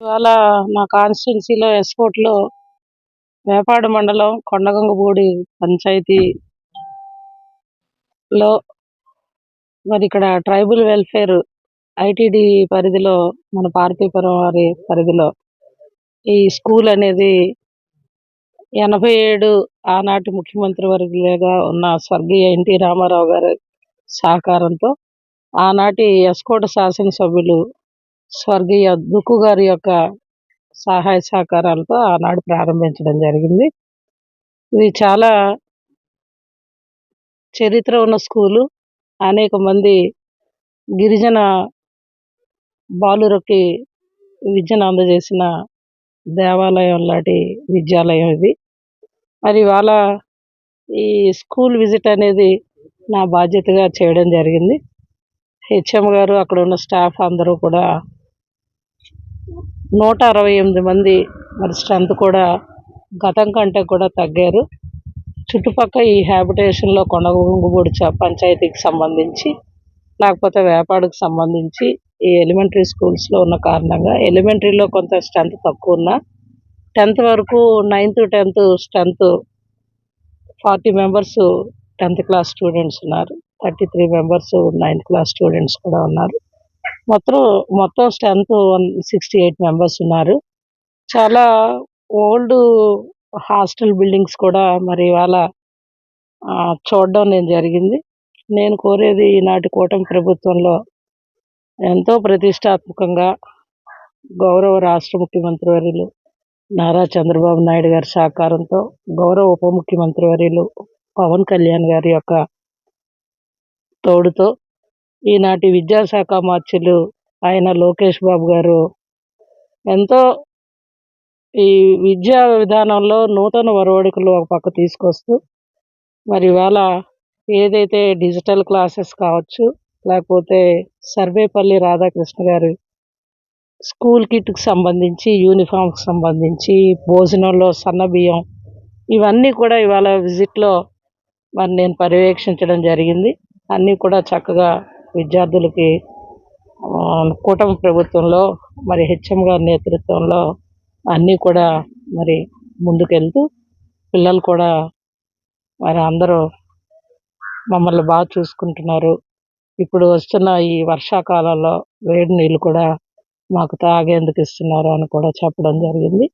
ఇవాళ మా కాన్స్టిట్యున్సీలో ఎస్కోట్లో వేపాడు మండలం కొండగంగపూడి పంచాయతీలో మరి ఇక్కడ ట్రైబల్ వెల్ఫేర్ ఐటీడి పరిధిలో మన పార్తీపురం వారి పరిధిలో ఈ స్కూల్ అనేది ఎనభై ఏడు ఆనాటి ముఖ్యమంత్రి వర్యులుగా ఉన్న స్వర్గీయ ఎన్టీ రామారావు గారి సహకారంతో ఆనాటి ఎస్కోట శాసనసభ్యులు స్వర్గీయ దుక్కు గారి యొక్క సహాయ సహకారాలతో ఆనాడు ప్రారంభించడం జరిగింది. ఇది చాలా చరిత్ర ఉన్న స్కూలు. అనేక మంది గిరిజన బాలురకి విద్యను అందజేసిన దేవాలయం లాంటి విద్యాలయం ఇది. మరి ఇవాళ ఈ స్కూల్ విజిట్ అనేది నా బాధ్యతగా చేయడం జరిగింది. హెచ్ఎం గారు అక్కడ ఉన్న స్టాఫ్ అందరూ కూడా నూట అరవై ఎనిమిది మంది మరి స్ట్రెంత్ కూడా గతం కంటే కూడా తగ్గారు. చుట్టుపక్కల ఈ హ్యాబిటేషన్లో కొండగుంగుబూడి పంచాయతీకి సంబంధించి లేకపోతే వేపాడుకు సంబంధించి ఈ ఎలిమెంటరీ స్కూల్స్లో ఉన్న కారణంగా ఎలిమెంటరీలో కొంత స్ట్రెంత్ తక్కువ ఉన్న టెన్త్ వరకు ninth tenth strength forty members tenth class students ఉన్నారు. Thirty three members ninth class students కూడా ఉన్నారు. మొత్తం మొత్తం strength one sixty eight members ఉన్నారు. చాలా ఓల్డ్ హాస్టల్ బిల్డింగ్స్ కూడా మరి ఇవాళ చూడడం నేను జరిగింది. నేను కోరేది ఈనాటి కూటమి ప్రభుత్వంలో ఎంతో ప్రతిష్టాత్మకంగా గౌరవ రాష్ట్ర ముఖ్యమంత్రి వర్యులు నారా చంద్రబాబు నాయుడు గారి సహకారంతో గౌరవ ఉప ముఖ్యమంత్రి వర్యులు పవన్ కళ్యాణ్ గారి యొక్క తోడుతో ఈనాటి విద్యాశాఖ మార్చులు ఆయన లోకేష్ బాబు గారు. ఎంతో ఈ విద్యా విధానంలో నూతన ఒరవడికలు ఒక పక్క తీసుకొస్తూ మరి ఇవాళ ఏదైతే డిజిటల్ క్లాసెస్ కావచ్చు లేకపోతే సర్వేపల్లి రాధాకృష్ణ గారు స్కూల్ కిట్కి సంబంధించి యూనిఫామ్కి సంబంధించి భోజనంలో సన్న బియ్యం ఇవన్నీ కూడా ఇవాళ విజిట్లో మరి నేను పర్యవేక్షించడం జరిగింది. అన్నీ కూడా చక్కగా విద్యార్థులకి కూటమి ప్రభుత్వంలో మరి హెచ్ఎం గారి నేతృత్వంలో అన్నీ కూడా మరి ముందుకెళ్తూ పిల్లలు కూడా మరి అందరూ మమ్మల్ని బాగా చూసుకుంటున్నారు. ఇప్పుడు వస్తున్న ఈ వర్షాకాలంలో వేడి నీళ్ళు కూడా మాకు తాగేందుకు ఇస్తున్నారు అని కూడా చెప్పడం జరిగింది.